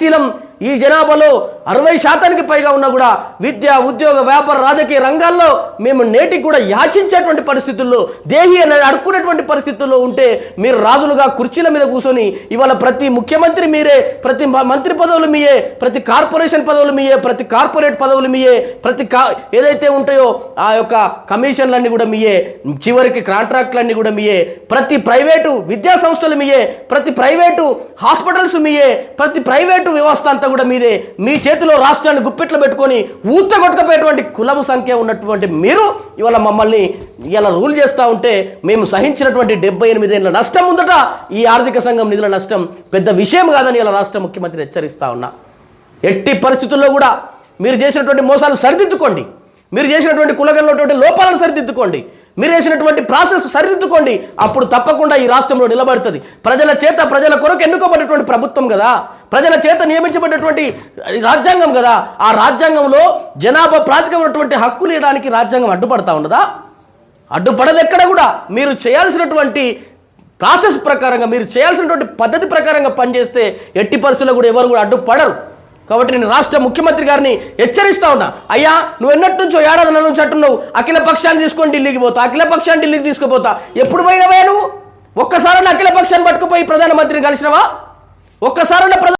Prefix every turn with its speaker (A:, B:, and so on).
A: శీలం ఈ జనాభాలో అరవై శాతానికి పైగా ఉన్నా కూడా విద్య ఉద్యోగ వ్యాపార రాజకీయ రంగాల్లో మేము నేటికి కూడా యాచించేటువంటి పరిస్థితుల్లో దేహి అని అడుక్కునేటువంటి పరిస్థితుల్లో ఉంటే మీరు రాజులుగా కుర్చీల మీద కూర్చొని ఇవాళ ప్రతి ముఖ్యమంత్రి మీరే ప్రతి మంత్రి పదవులు మీయే ప్రతి కార్పొరేషన్ పదవులు మీయే ప్రతి కార్పొరేట్ పదవులు మీయే ప్రతి కా ఏదైతే ఉంటాయో ఆ యొక్క కమిషన్లన్నీ కూడా మీయే చివరికి కాంట్రాక్ట్లన్నీ కూడా మీయే ప్రతి ప్రైవేటు విద్యా సంస్థలు మీయే ప్రతి ప్రైవేటు హాస్పిటల్స్ మీయే ప్రతి ప్రైవేటు వ్యవస్థ అంతా కూడా మీదే మీ చేతిలో రాష్ట్రాన్ని గుప్పెట్లో పెట్టుకొని ఊత కొట్టుకపోయేటువంటి కులము సంఖ్య ఉన్నటువంటి మీరు ఇవాళ మమ్మల్ని ఇలా రూల్ చేస్తూ ఉంటే మేము సహించినటువంటి డెబ్బై ఎనిమిదేళ్ళ నష్టం ఉందట. ఈ ఆర్థిక సంఘం నిధుల నష్టం పెద్ద విషయం కాదని ఇలా రాష్ట్ర ముఖ్యమంత్రి హెచ్చరిస్తా ఉన్నా. ఎట్టి పరిస్థితుల్లో కూడా మీరు చేసినటువంటి మోసాలు సరిదిద్దుకోండి. మీరు చేసినటువంటి కులగలటువంటి లోపాలను సరిదిద్దుకోండి. మీరు చేసినటువంటి ప్రాసెస్ సరిదిద్దుకోండి. అప్పుడు తప్పకుండా ఈ రాష్ట్రంలో నిలబడుతుంది. ప్రజల చేత ప్రజల కొరకు ఎన్నుకోబడినటువంటి ప్రభుత్వం కదా. ప్రజల చేత నియమించబడినటువంటి రాజ్యాంగం కదా. ఆ రాజ్యాంగంలో జనాభా ప్రాతిగా ఉన్నటువంటి హక్కులు ఇవ్వడానికి రాజ్యాంగం అడ్డుపడతా ఉన్నదా? అడ్డుపడదు ఎక్కడ కూడా? మీరు చేయాల్సినటువంటి ప్రాసెస్ ప్రకారంగా మీరు చేయాల్సినటువంటి పద్ధతి ప్రకారంగా పనిచేస్తే ఎట్టి పరిస్థితుల్లో కూడా ఎవరు కూడా అడ్డుపడరు. కాబట్టి నేను రాష్ట్ర ముఖ్యమంత్రి గారిని హెచ్చరిస్తా ఉన్నా. అయ్యా నువ్వు ఎన్నటి నుంచో ఏడాది నెల నుంచి అంటున్నావు అఖిల పక్షాన్ని తీసుకొని ఢిల్లీకి పోతా అఖిల పక్షాన్ని ఢిల్లీకి తీసుకుపోతా. ఎప్పుడు పోయినవే నువ్వు? ఒక్కసారి అఖిల పక్షాన్ని పట్టుకుపోయి ప్రధానమంత్రిని కలిసినవా? ఒక్కసారి